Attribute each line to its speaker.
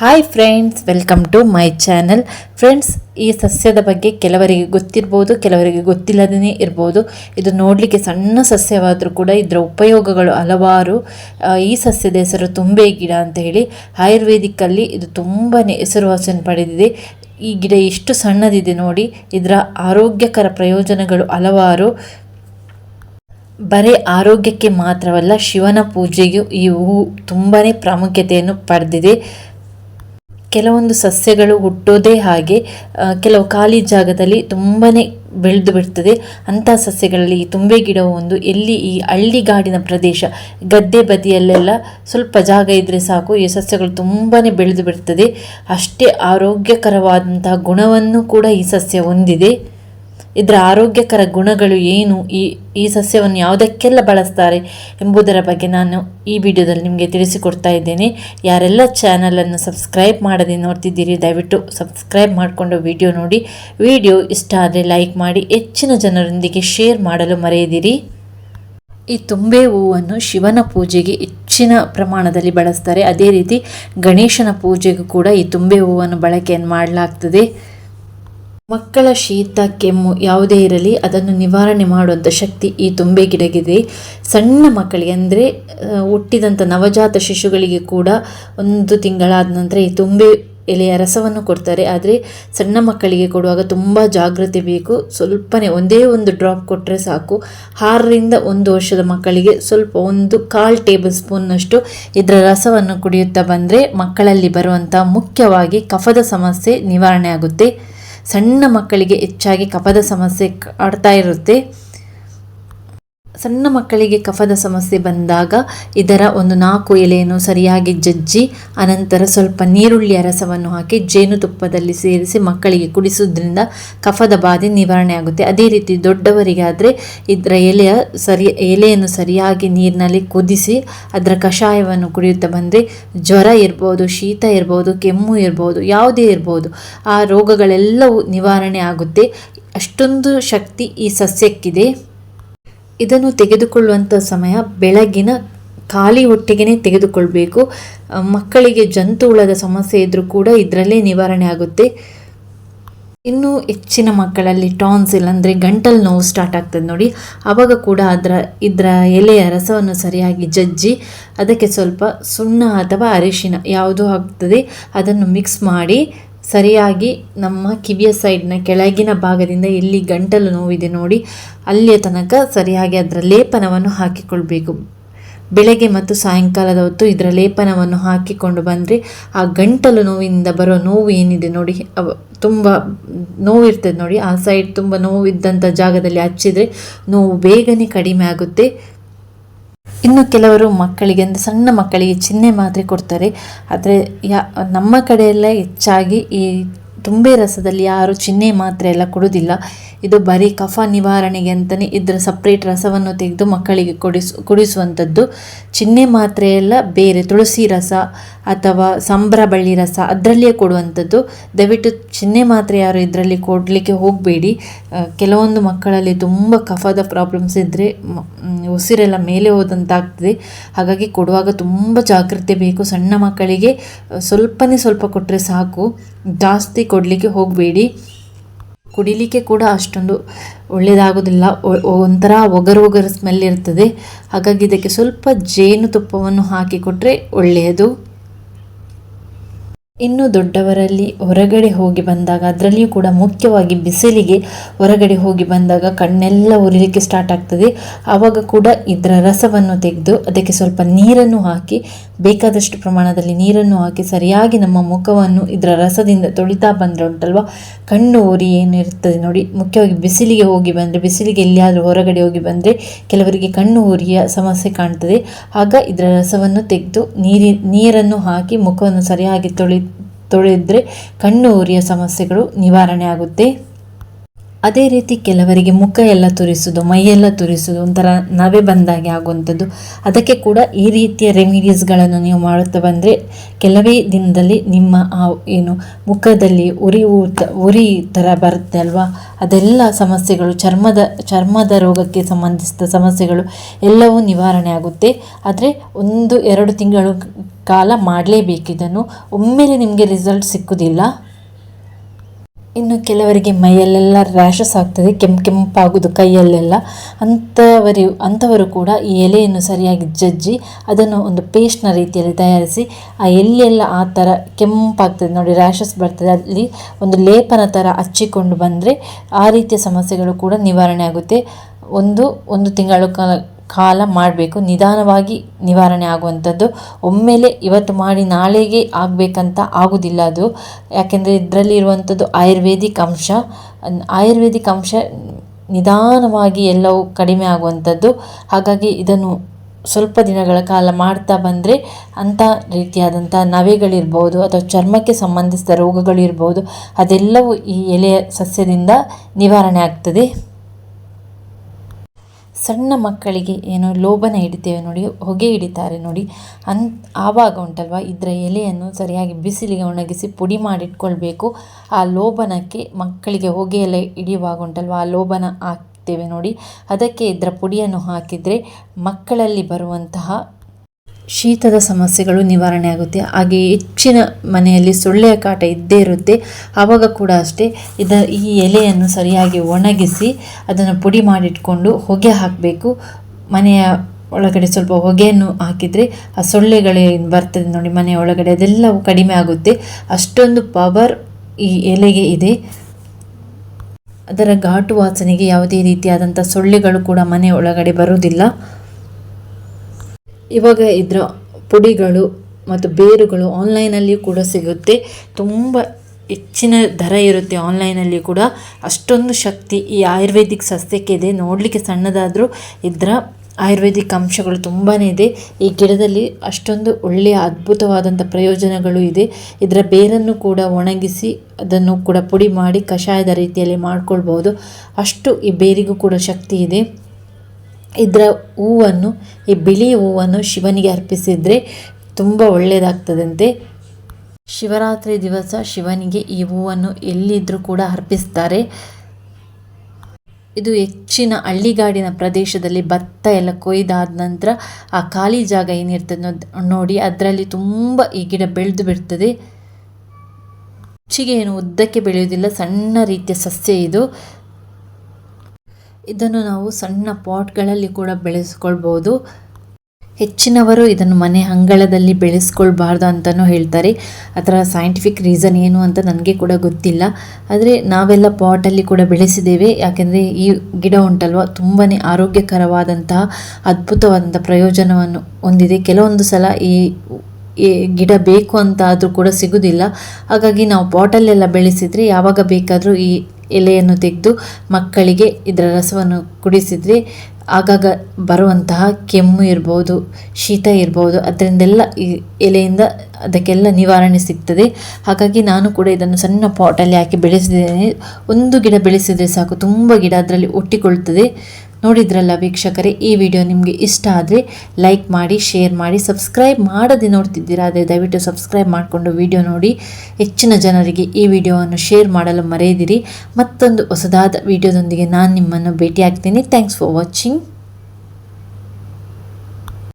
Speaker 1: Hi friends welcome to my channel friends ಈ ಸಸ್ಯದ ಬಗ್ಗೆ ಕೆಲವರಿಗೆ ಗೊತ್ತಿರ್ಬೋದು, ಕೆಲವರಿಗೆ ಗೊತ್ತಿಲ್ಲದೇ ಇರ್ಬೋದು. ಇದು ನೋಡಲಿಕ್ಕೆ ಸಣ್ಣ ಸಸ್ಯವಾದರೂ ಕೂಡ ಇದರ ಉಪಯೋಗಗಳು ಹಲವಾರು. ಈ ಸಸ್ಯದ ಹೆಸರು ತುಂಬೆ ಗಿಡ ಅಂತ ಹೇಳಿ ಆಯುರ್ವೇದಿಕ್ಕಲ್ಲಿ ಇದು ತುಂಬಾ ಹೆಸರುವಾಸಿಯನ್ನು ಪಡೆದಿದೆ. ಈ ಗಿಡ ಎಷ್ಟು ಸಣ್ಣದಿದೆ ನೋಡಿ, ಇದರ ಆರೋಗ್ಯಕರ ಪ್ರಯೋಜನಗಳು ಹಲವಾರು. ಬರೀ ಆರೋಗ್ಯಕ್ಕೆ ಮಾತ್ರವಲ್ಲ, ಶಿವನ ಪೂಜೆಗೂ ಈ ಹೂವು ತುಂಬಾ ಪ್ರಾಮುಖ್ಯತೆಯನ್ನು ಪಡೆದಿದೆ. ಕೆಲವೊಂದು ಸಸ್ಯಗಳು ಹುಟ್ಟೋದೇ ಹಾಗೆ ಕೆಲವು ಖಾಲಿ ಜಾಗದಲ್ಲಿ ತುಂಬಾ ಬೆಳೆದು ಬಿಡ್ತದೆ. ಅಂಥ ಸಸ್ಯಗಳಲ್ಲಿ ಈ ತುಂಬೆ ಗಿಡವು ಒಂದು ಎಲ್ಲಿ ಈ ಹಳ್ಳಿಗಾಡಿನ ಪ್ರದೇಶ, ಗದ್ದೆ ಬದಿಯಲ್ಲೆಲ್ಲ ಸ್ವಲ್ಪ ಜಾಗ ಇದ್ದರೆ ಸಾಕು, ಈ ಸಸ್ಯಗಳು ತುಂಬಾ ಬೆಳೆದು ಬಿಡ್ತದೆ. ಅಷ್ಟೇ ಆರೋಗ್ಯಕರವಾದಂತಹ ಗುಣವನ್ನು ಕೂಡ ಈ ಸಸ್ಯ ಹೊಂದಿದೆ. ಇದರ ಆರೋಗ್ಯಕರ ಗುಣಗಳು ಏನು? ಈ ಈ ಸಸ್ಯವನ್ನು ಯಾವುದಕ್ಕೆಲ್ಲ ಬಳಸ್ತಾರೆ ಎಂಬುದರ ಬಗ್ಗೆ ನಾನು ಈ ವಿಡಿಯೋದಲ್ಲಿ ನಿಮಗೆ ತಿಳಿಸಿಕೊಡ್ತಾ ಇದ್ದೇನೆ. ಯಾರೆಲ್ಲ ಚಾನಲನ್ನು ಸಬ್ಸ್ಕ್ರೈಬ್ ಮಾಡದೆ ನೋಡ್ತಿದ್ದೀರಿ, ದಯವಿಟ್ಟು ಸಬ್ಸ್ಕ್ರೈಬ್ ಮಾಡಿಕೊಂಡು ವಿಡಿಯೋ ನೋಡಿ. ವಿಡಿಯೋ ಇಷ್ಟ ಆದರೆ ಲೈಕ್ ಮಾಡಿ, ಹೆಚ್ಚಿನ ಜನರೊಂದಿಗೆ ಶೇರ್ ಮಾಡಲು ಮರೆಯದಿರಿ. ಈ ತುಂಬೆ ಹೂವನ್ನು ಶಿವನ ಪೂಜೆಗೆ ಹೆಚ್ಚಿನ ಪ್ರಮಾಣದಲ್ಲಿ ಬಳಸ್ತಾರೆ. ಅದೇ ರೀತಿ ಗಣೇಶನ ಪೂಜೆಗೂ ಕೂಡ ಈ ತುಂಬೆ ಹೂವನ್ನು ಬಳಕೆಯನ್ನು ಮಾಡಲಾಗ್ತದೆ. ಮಕ್ಕಳ ಶೀತ, ಕೆಮ್ಮು ಯಾವುದೇ ಇರಲಿ, ಅದನ್ನು ನಿವಾರಣೆ ಮಾಡುವಂಥ ಶಕ್ತಿ ಈ ತುಂಬೆ ಗಿಡಗಿದೆ. ಸಣ್ಣ ಮಕ್ಕಳಿಗೆ ಅಂದರೆ ಹುಟ್ಟಿದಂಥ ನವಜಾತ ಶಿಶುಗಳಿಗೆ ಕೂಡ ಒಂದು ತಿಂಗಳಾದ ನಂತರ ಈ ತುಂಬೆ ಎಲೆಯ ರಸವನ್ನು ಕೊಡ್ತಾರೆ. ಆದರೆ ಸಣ್ಣ ಮಕ್ಕಳಿಗೆ ಕೊಡುವಾಗ ತುಂಬ ಜಾಗ್ರತೆ ಬೇಕು. ಸ್ವಲ್ಪನೇ ಒಂದೇ ಒಂದು ಡ್ರಾಪ್ ಕೊಟ್ಟರೆ ಸಾಕು. ಆರರಿಂದ ಒಂದು ವರ್ಷದ ಮಕ್ಕಳಿಗೆ ಸ್ವಲ್ಪ ಒಂದು ಕಾಲು ಟೇಬಲ್ ಸ್ಪೂನ್ನಷ್ಟು ಇದರ ರಸವನ್ನು ಕುಡಿಯುತ್ತಾ ಬಂದರೆ ಮಕ್ಕಳಲ್ಲಿ ಬರುವಂಥ ಮುಖ್ಯವಾಗಿ ಕಫದ ಸಮಸ್ಯೆ ನಿವಾರಣೆ ಆಗುತ್ತೆ. ಸಣ್ಣ ಮಕ್ಕಳಿಗೆ ಹೆಚ್ಚಾಗಿ ಕಪದ ಸಮಸ್ಯೆ ಕಾಡ್ತಾ ಇರುತ್ತೆ. ಸಣ್ಣ ಮಕ್ಕಳಿಗೆ ಕಫದ ಸಮಸ್ಯೆ ಬಂದಾಗ ಇದರ ಒಂದು ನಾಲ್ಕು ಎಲೆಯನ್ನು ಸರಿಯಾಗಿ ಜಜ್ಜಿ, ಅನಂತರ ಸ್ವಲ್ಪ ನೀರುಳ್ಳಿಯ ರಸವನ್ನು ಹಾಕಿ ಜೇನುತುಪ್ಪದಲ್ಲಿ ಸೇರಿಸಿ ಮಕ್ಕಳಿಗೆ ಕುಡಿಸುವುದರಿಂದ ಕಫದ ಬಾಧೆ ನಿವಾರಣೆ ಆಗುತ್ತೆ. ಅದೇ ರೀತಿ ದೊಡ್ಡವರಿಗಾದರೆ ಇದರ ಎಲೆಯ ಸರಿ, ಎಲೆಯನ್ನು ಸರಿಯಾಗಿ ನೀರಿನಲ್ಲಿ ಕುದಿಸಿ ಅದರ ಕಷಾಯವನ್ನು ಕುಡಿಯುತ್ತಾ ಬಂದರೆ ಜ್ವರ ಇರ್ಬೋದು, ಶೀತ ಇರ್ಬೋದು, ಕೆಮ್ಮು ಇರ್ಬೋದು, ಯಾವುದೇ ಇರ್ಬೋದು, ಆ ರೋಗಗಳೆಲ್ಲವೂ ನಿವಾರಣೆ ಆಗುತ್ತೆ. ಅಷ್ಟೊಂದು ಶಕ್ತಿ ಈ ಸಸ್ಯಕ್ಕಿದೆ. ಇದನ್ನು ತೆಗೆದುಕೊಳ್ಳುವಂಥ ಸಮಯ ಬೆಳಗಿನ ಖಾಲಿ ಹೊಟ್ಟೆಗೆ ತೆಗೆದುಕೊಳ್ಬೇಕು. ಮಕ್ಕಳಿಗೆ ಜಂತು ಹುಳದ ಸಮಸ್ಯೆ ಇದ್ದರೂ ಕೂಡ ಇದರಲ್ಲೇ ನಿವಾರಣೆ ಆಗುತ್ತೆ. ಇನ್ನೂ ಹೆಚ್ಚಿನ ಮಕ್ಕಳಲ್ಲಿ ಟಾನ್ಸಿಲ್ ಅಂದರೆ ಗಂಟಲು ನೋವು ಸ್ಟಾರ್ಟ್ ಆಗ್ತದೆ ನೋಡಿ. ಆವಾಗ ಕೂಡ ಅದರ, ಇದರ ಎಲೆಯ ರಸವನ್ನು ಸರಿಯಾಗಿ ಜಜ್ಜಿ, ಅದಕ್ಕೆ ಸ್ವಲ್ಪ ಸುಣ್ಣ ಅಥವಾ ಅರಿಶಿನ ಯಾವುದೂ ಆಗ್ತದೆ, ಅದನ್ನು ಮಿಕ್ಸ್ ಮಾಡಿ ಸರಿಯಾಗಿ ನಮ್ಮ ಕಿವಿಯ ಸೈಡ್ನ ಕೆಳಗಿನ ಭಾಗದಿಂದ ಎಲ್ಲಿ ಗಂಟಲು ನೋವಿದೆ ನೋಡಿ, ಅಲ್ಲಿಯ ತನಕ ಸರಿಯಾಗಿ ಅದರ ಲೇಪನವನ್ನು ಹಾಕಿಕೊಳ್ಬೇಕು. ಬೆಳಗ್ಗೆ ಮತ್ತು ಸಾಯಂಕಾಲದ ಹೊತ್ತು ಇದರ ಲೇಪನವನ್ನು ಹಾಕಿಕೊಂಡು ಬಂದರೆ ಆ ಗಂಟಲು ನೋವಿನಿಂದ ಬರೋ ನೋವು ಏನಿದೆ ನೋಡಿ ತುಂಬ ನೋವಿರ್ತದೆ ನೋಡಿ, ಆ ಸೈಡ್ ತುಂಬ ನೋವಿದ್ದಂಥ ಜಾಗದಲ್ಲಿ ಹಚ್ಚಿದರೆ ನೋವು ಬೇಗನೆ ಕಡಿಮೆ ಆಗುತ್ತೆ. ಇನ್ನು ಕೆಲವರು ಮಕ್ಕಳಿಗೆ ಅಂದರೆ ಸಣ್ಣ ಮಕ್ಕಳಿಗೆ ಚಿಹ್ನೆ ಮಾತ್ರೆ ಕೊಡ್ತಾರೆ. ಆದರೆ ಯಾ, ನಮ್ಮ ಕಡೆಯೆಲ್ಲ ಹೆಚ್ಚಾಗಿ ಈ ತುಂಬೆ ರಸದಲ್ಲಿ ಯಾರು ಚಿಹ್ನೆ ಮಾತ್ರೆ ಎಲ್ಲ ಕೊಡೋದಿಲ್ಲ. ಇದು ಬರೀ ಕಫ ನಿವಾರಣೆಗೆ ಅಂತಲೇ ಇದರ ಸಪ್ರೇಟ್ ರಸವನ್ನು ತೆಗೆದು ಮಕ್ಕಳಿಗೆ ಕೊಡಿಸ್, ಕುಡಿಸುವಂಥದ್ದು. ಚಿನ್ನೆ ಮಾತ್ರೆ ಎಲ್ಲ ಬೇರೆ, ತುಳಸಿ ರಸ ಅಥವಾ ಸಂಬ್ರ ಬಳ್ಳಿ ರಸ ಅದರಲ್ಲಿಯೇ ಕೊಡುವಂಥದ್ದು. ದಯವಿಟ್ಟು ಚಿನ್ನೆ ಮಾತ್ರೆ ಯಾರು ಇದರಲ್ಲಿ ಕೊಡಲಿಕ್ಕೆ ಹೋಗಬೇಡಿ. ಕೆಲವೊಂದು ಮಕ್ಕಳಲ್ಲಿ ತುಂಬ ಕಫದ ಪ್ರಾಬ್ಲಮ್ಸ್ ಇದ್ದರೆ ಉಸಿರೆಲ್ಲ ಮೇಲೆ ಹೋದಂತಾಗ್ತದೆ. ಹಾಗಾಗಿ ಕೊಡುವಾಗ ತುಂಬ ಜಾಗ್ರತೆ ಬೇಕು. ಸಣ್ಣ ಮಕ್ಕಳಿಗೆ ಸ್ವಲ್ಪನೇ ಸ್ವಲ್ಪ ಕೊಟ್ಟರೆ ಸಾಕು. ಜಾಸ್ತಿ ಕೊಡಲಿಕ್ಕೆ ಹೋಗಬೇಡಿ. ಕುಡಿಲಿಕ್ಕೆ ಕೂಡ ಅಷ್ಟೊಂದು ಒಳ್ಳೆಯದಾಗೋದಿಲ್ಲ. ಒಂಥರ ಒಗರು ಒಗರು ಸ್ಮೆಲ್ ಇರ್ತದೆ. ಹಾಗಾಗಿ ಇದಕ್ಕೆ ಸ್ವಲ್ಪ ಜೇನುತುಪ್ಪವನ್ನು ಹಾಕಿ ಕೊಟ್ಟರೆ ಒಳ್ಳೆಯದು. ಇನ್ನು ದೊಡ್ಡವರಲ್ಲಿ ಹೊರಗಡೆ ಹೋಗಿ ಬಂದಾಗ, ಅದರಲ್ಲಿಯೂ ಕೂಡ ಮುಖ್ಯವಾಗಿ ಬಿಸಿಲಿಗೆ ಹೊರಗಡೆ ಹೋಗಿ ಬಂದಾಗ ಕಣ್ಣೆಲ್ಲ ಉರಿಲಿಕ್ಕೆ ಸ್ಟಾರ್ಟ್ ಆಗ್ತದೆ. ಆವಾಗ ಕೂಡ ಇದರ ರಸವನ್ನು ತೆಗೆದು ಅದಕ್ಕೆ ಸ್ವಲ್ಪ ನೀರನ್ನು ಹಾಕಿ ಬೇಕಾದಷ್ಟು ಪ್ರಮಾಣದಲ್ಲಿ ನೀರನ್ನು ಹಾಕಿ ಸರಿಯಾಗಿ ನಮ್ಮ ಮುಖವನ್ನು ಇದರ ರಸದಿಂದ ತೊಳಿತಾ ಬಂದರೆ ಉಂಟಲ್ವಾ ಕಣ್ಣು ಇರ್ತದೆ ನೋಡಿ. ಮುಖ್ಯವಾಗಿ ಬಿಸಿಲಿಗೆ ಹೋಗಿ ಬಂದರೆ, ಬಿಸಿಲಿಗೆ ಎಲ್ಲಿಯಾದರೂ ಹೊರಗಡೆ ಹೋಗಿ ಬಂದರೆ ಕೆಲವರಿಗೆ ಕಣ್ಣು ಊರಿಯ ಸಮಸ್ಯೆ ಕಾಣ್ತದೆ. ಆಗ ಇದರ ರಸವನ್ನು ತೆಗೆದು ನೀರಿ, ನೀರನ್ನು ಹಾಕಿ ಮುಖವನ್ನು ಸರಿಯಾಗಿ ತೊಳಿ, ತೊಳೆದರೆ ಕಣ್ಣು ಉರಿಯ ಸಮಸ್ಯೆಗಳು ನಿವಾರಣೆ ಆಗುತ್ತೆ. ಅದೇ ರೀತಿ ಕೆಲವರಿಗೆ ಮುಖ ಎಲ್ಲ ತುರಿಸೋದು ಮೈಯೆಲ್ಲ ತುರಿಸೋದು ಒಂಥರ ನವೆ ಬಂದಾಗೆ ಆಗುವಂಥದ್ದು. ಅದಕ್ಕೆ ಕೂಡ ಈ ರೀತಿಯ ರೆಮಿಡೀಸ್ಗಳನ್ನು ನೀವು ಮಾಡುತ್ತಾ ಬಂದರೆ ಕೆಲವೇ ದಿನದಲ್ಲಿ ನಿಮ್ಮ ಆ ಏನು ಮುಖದಲ್ಲಿ ಉರಿ ಊತ, ಉರಿ ಥರ ಬರುತ್ತೆ ಅಲ್ವಾ? ಅದೆಲ್ಲ ಸಮಸ್ಯೆಗಳು, ಚರ್ಮದ ಚರ್ಮದ ರೋಗಕ್ಕೆ ಸಂಬಂಧಿಸಿದ ಸಮಸ್ಯೆಗಳು ಎಲ್ಲವೂ ನಿವಾರಣೆ ಆಗುತ್ತೆ. ಆದರೆ ಒಂದು, ಎರಡು ತಿಂಗಳು ಕಾಲ ಮಾಡಲೇಬೇಕು ಇದನ್ನು. ಒಮ್ಮೆಲೆ ನಿಮಗೆ ರಿಸಲ್ಟ್ ಸಿಕ್ಕುವುದಿಲ್ಲ ಇನ್ನು ಕೆಲವರಿಗೆ ಮೈಯಲ್ಲೆಲ್ಲ ರ್ಯಾಷಸ್ ಆಗ್ತದೆ, ಕೆಂಪು ಕೆಂಪಾಗೋದು ಕೈಯಲ್ಲೆಲ್ಲ. ಅಂಥವರಿ ಅಂಥವರು ಕೂಡ ಈ ಎಲೆಯನ್ನು ಸರಿಯಾಗಿ ಜಜ್ಜಿ ಅದನ್ನು ಒಂದು ಪೇಸ್ಟ್ನ ರೀತಿಯಲ್ಲಿ ತಯಾರಿಸಿ, ಆ ಎಲ್ಲೆಲ್ಲ ಆ ಥರ ಕೆಂಪಾಗ್ತದೆ. ನೋಡಿ, ರ್ಯಾಷಸ್ ಬರ್ತದೆ. ಅಲ್ಲಿ ಒಂದು ಲೇಪನ ಥರ ಹಚ್ಚಿಕೊಂಡು ಬಂದರೆ ಆ ರೀತಿಯ ಸಮಸ್ಯೆಗಳು ಕೂಡ ನಿವಾರಣೆ ಆಗುತ್ತೆ. ಒಂದು ಒಂದು ತಿಂಗಳು ಕಾಲ ಕಾಲ ಮಾಡಬೇಕು, ನಿಧಾನವಾಗಿ ನಿವಾರಣೆ ಆಗುವಂಥದ್ದು. ಒಮ್ಮೆಲೆ ಇವತ್ತು ಮಾಡಿ ನಾಳೆಗೆ ಆಗಬೇಕಂತ ಆಗೋದಿಲ್ಲ ಅದು. ಯಾಕೆಂದರೆ ಇದರಲ್ಲಿ ಇರುವಂಥದ್ದು ಆಯುರ್ವೇದಿಕ್ ಅಂಶ. ಆಯುರ್ವೇದಿಕ್ ಅಂಶ ನಿಧಾನವಾಗಿ ಎಲ್ಲವೂ ಕಡಿಮೆ ಆಗುವಂಥದ್ದು. ಹಾಗಾಗಿ ಇದನ್ನು ಸ್ವಲ್ಪ ದಿನಗಳ ಕಾಲ ಮಾಡ್ತಾ ಬಂದರೆ ಅಂಥ ರೀತಿಯಾದಂಥ ನವೆಗಳಿರ್ಬೋದು ಅಥವಾ ಚರ್ಮಕ್ಕೆ ಸಂಬಂಧಿಸಿದ ರೋಗಗಳಿರ್ಬೋದು, ಅದೆಲ್ಲವೂ ಈ ಎಲೆಯ ಸಸ್ಯದಿಂದ ನಿವಾರಣೆ ಆಗ್ತದೆ. ಸಣ್ಣ ಮಕ್ಕಳಿಗೆ ಏನು ಲೋಬನ ಹಿಡಿತೇವೆ ನೋಡಿ, ಹೊಗೆ ಹಿಡಿತಾರೆ ನೋಡಿ, ಅನ್, ಆವಾಗ ಉಂಟಲ್ವ? ಇದರ ಎಲೆಯನ್ನು ಸರಿಯಾಗಿ ಬಿಸಿಲಿಗೆ ಒಣಗಿಸಿ ಪುಡಿ ಮಾಡಿಟ್ಕೊಳ್ಬೇಕು. ಆ ಲೋಬನಕ್ಕೆ ಮಕ್ಕಳಿಗೆ ಹೊಗೆ ಎಲೆ ಹಿಡಿಯುವಾಗ ಉಂಟಲ್ವ? ಆ ಲೋಬನ ಹಾಕ್ತೇವೆ ನೋಡಿ. ಅದಕ್ಕೆ ಇದರ ಪುಡಿಯನ್ನು ಹಾಕಿದರೆ ಮಕ್ಕಳಲ್ಲಿ ಬರುವಂತಹ ಶೀತದ ಸಮಸ್ಯೆಗಳು ನಿವಾರಣೆ ಆಗುತ್ತೆ. ಹಾಗೆ ಹೆಚ್ಚಿನ ಮನೆಯಲ್ಲಿ ಸೊಳ್ಳೆಯ ಕಾಟ ಇದ್ದೇ ಇರುತ್ತೆ. ಆವಾಗ ಕೂಡ ಅಷ್ಟೇ ಇದ ಈ ಎಲೆಯನ್ನು ಸರಿಯಾಗಿ ಒಣಗಿಸಿ ಅದನ್ನು ಪುಡಿ ಮಾಡಿಟ್ಕೊಂಡು ಹೊಗೆ ಹಾಕಬೇಕು. ಮನೆಯ ಒಳಗಡೆ ಸ್ವಲ್ಪ ಹೊಗೆಯನ್ನು ಹಾಕಿದರೆ ಆ ಸೊಳ್ಳೆಗಳೇ ಬರ್ತದೆ ನೋಡಿ ಮನೆಯ ಒಳಗಡೆ. ಅದೆಲ್ಲವೂ ಕಡಿಮೆ ಆಗುತ್ತೆ. ಅಷ್ಟೊಂದು ಪವರ್ ಈ ಎಲೆಗೆ ಇದೆ. ಅದರ ಘಾಟು ವಾಸನೆಗೆ ಯಾವುದೇ ರೀತಿಯಾದಂಥ ಸೊಳ್ಳೆಗಳು ಕೂಡ ಮನೆ ಒಳಗಡೆ ಬರುವುದಿಲ್ಲ. ಇವಾಗ ಇದರ ಪುಡಿಗಳು ಮತ್ತು ಬೇರುಗಳು ಆನ್ಲೈನಲ್ಲಿಯೂ ಕೂಡ ಸಿಗುತ್ತೆ. ತುಂಬ ಹೆಚ್ಚಿನ ದರ ಇರುತ್ತೆ ಆನ್ಲೈನಲ್ಲಿ ಕೂಡ. ಅಷ್ಟೊಂದು ಶಕ್ತಿ ಈ ಆಯುರ್ವೇದಿಕ್ ಸಸ್ಯಕ್ಕೆ ಇದೆ. ನೋಡಲಿಕ್ಕೆ ಸಣ್ಣದಾದರೂ ಇದರ ಆಯುರ್ವೇದಿಕ್ ಅಂಶಗಳು ತುಂಬಾ ಇದೆ. ಈ ಗಿಡದಲ್ಲಿ ಅಷ್ಟೊಂದು ಒಳ್ಳೆಯ ಅದ್ಭುತವಾದಂಥ ಪ್ರಯೋಜನಗಳು ಇದೆ. ಇದರ ಬೇರನ್ನು ಕೂಡ ಒಣಗಿಸಿ ಅದನ್ನು ಕೂಡ ಪುಡಿ ಮಾಡಿ ಕಷಾಯದ ರೀತಿಯಲ್ಲಿ ಮಾಡ್ಕೊಳ್ಬೋದು ಅಷ್ಟು ಈ ಬೇರಿಗೂ ಕೂಡ ಶಕ್ತಿ ಇದೆ. ಇದರ ಹೂವನ್ನು, ಈ ಬಿಳಿ ಹೂವನ್ನು ಶಿವನಿಗೆ ಅರ್ಪಿಸಿದರೆ ತುಂಬ ಒಳ್ಳೆಯದಾಗ್ತದಂತೆ ಶಿವರಾತ್ರಿ ದಿವಸ ಶಿವನಿಗೆ ಈ ಹೂವನ್ನು ಎಲ್ಲಿದ್ದರೂ ಕೂಡ ಅರ್ಪಿಸ್ತಾರೆ. ಇದು ಹೆಚ್ಚಿನ ಹಳ್ಳಿಗಾಡಿನ ಪ್ರದೇಶದಲ್ಲಿ ಭತ್ತ ಎಲ್ಲ ಕೊಯ್ದಾದ ನಂತರ ಆ ಖಾಲಿ ಜಾಗ ಏನಿರ್ತದೆ ನೋಡಿ, ಅದರಲ್ಲಿ ತುಂಬ ಈ ಗಿಡ ಬೆಳೆದು ಬಿಡ್ತದೆ. ಹೆಚ್ಚಿಗೆ ಏನು ಉದ್ದಕ್ಕೆ ಬೆಳೆಯುವುದಿಲ್ಲ, ಸಣ್ಣ ರೀತಿಯ ಸಸ್ಯ ಇದು. ಇದನ್ನು ನಾವು ಸಣ್ಣ ಪಾಟ್ಗಳಲ್ಲಿ ಕೂಡ ಬೆಳೆಸ್ಕೊಳ್ಬೋದು. ಹೆಚ್ಚಿನವರು ಇದನ್ನು ಮನೆ ಅಂಗಳದಲ್ಲಿ ಬೆಳೆಸ್ಕೊಳ್ಬಾರ್ದು ಅಂತಲೂ ಹೇಳ್ತಾರೆ. ಅದರ ಸೈಂಟಿಫಿಕ್ ರೀಸನ್ ಏನು ಅಂತ ನನಗೆ ಕೂಡ ಗೊತ್ತಿಲ್ಲ. ಆದರೆ ನಾವೆಲ್ಲ ಪಾಟಲ್ಲಿ ಕೂಡ ಬೆಳೆಸಿದ್ದೇವೆ. ಯಾಕೆಂದರೆ ಈ ಗಿಡ ಉಂಟಲ್ವ? ತುಂಬಾ ಆರೋಗ್ಯಕರವಾದಂತಹ ಅದ್ಭುತವಾದಂಥ ಪ್ರಯೋಜನವನ್ನು ಹೊಂದಿದೆ. ಕೆಲವೊಂದು ಸಲ ಈ ಗಿಡ ಬೇಕು ಅಂತ ಆದರೂ ಕೂಡ ಸಿಗುವುದಿಲ್ಲ ಹಾಗಾಗಿ ನಾವು ಪಾಟಲ್ಲೆಲ್ಲ ಬೆಳೆಸಿದರೆ ಯಾವಾಗ ಬೇಕಾದರೂ ಈ ಎಲೆಯನ್ನು ತೆಗೆದು ಮಕ್ಕಳಿಗೆ ಇದರ ರಸವನ್ನು ಕುಡಿಸಿದರೆ ಆಗಾಗ ಬರುವಂತಹ ಕೆಮ್ಮು ಇರ್ಬೋದು, ಶೀತ ಇರ್ಬೋದು, ಅದರಿಂದೆಲ್ಲ ಈ ಎಲೆಯಿಂದ ಅದಕ್ಕೆಲ್ಲ ನಿವಾರಣೆ ಸಿಗ್ತದೆ. ಹಾಗಾಗಿ ನಾನು ಕೂಡ ಇದನ್ನು ಸಣ್ಣ ಪಾಟಲ್ಲಿ ಹಾಕಿ ಬೆಳೆಸಿದ್ದೇನೆ. ಒಂದು ಗಿಡ ಬೆಳೆಸಿದರೆ ಸಾಕು, ತುಂಬ ಗಿಡ ಅದರಲ್ಲಿ ಒಟ್ಟಿಕೊಳ್ತದೆ. ನೋಡಿದ್ರಲ್ಲ ವೀಕ್ಷಕರೇ, ಈ ವಿಡಿಯೋ ನಿಮಗೆ ಇಷ್ಟ ಆದರೆ ಲೈಕ್ ಮಾಡಿ ಶೇರ್ ಮಾಡಿ ಸಬ್ಸ್ಕ್ರೈಬ್ ಮಾಡದೆ ನೋಡ್ತಿದ್ದೀರಾ ಆದರೆ ದಯವಿಟ್ಟು ಸಬ್ಸ್ಕ್ರೈಬ್ ಮಾಡಿಕೊಂಡು ವಿಡಿಯೋ ನೋಡಿ. ಹೆಚ್ಚಿನ ಜನರಿಗೆ ಈ ವಿಡಿಯೋವನ್ನು ಶೇರ್ ಮಾಡಲು ಮರೆಯದಿರಿ. ಮತ್ತೊಂದು ಹೊಸದಾದ ವಿಡಿಯೋದೊಂದಿಗೆ ನಾನು ನಿಮ್ಮನ್ನು ಭೇಟಿಯಾಗ್ತೀನಿ. Thanks for watching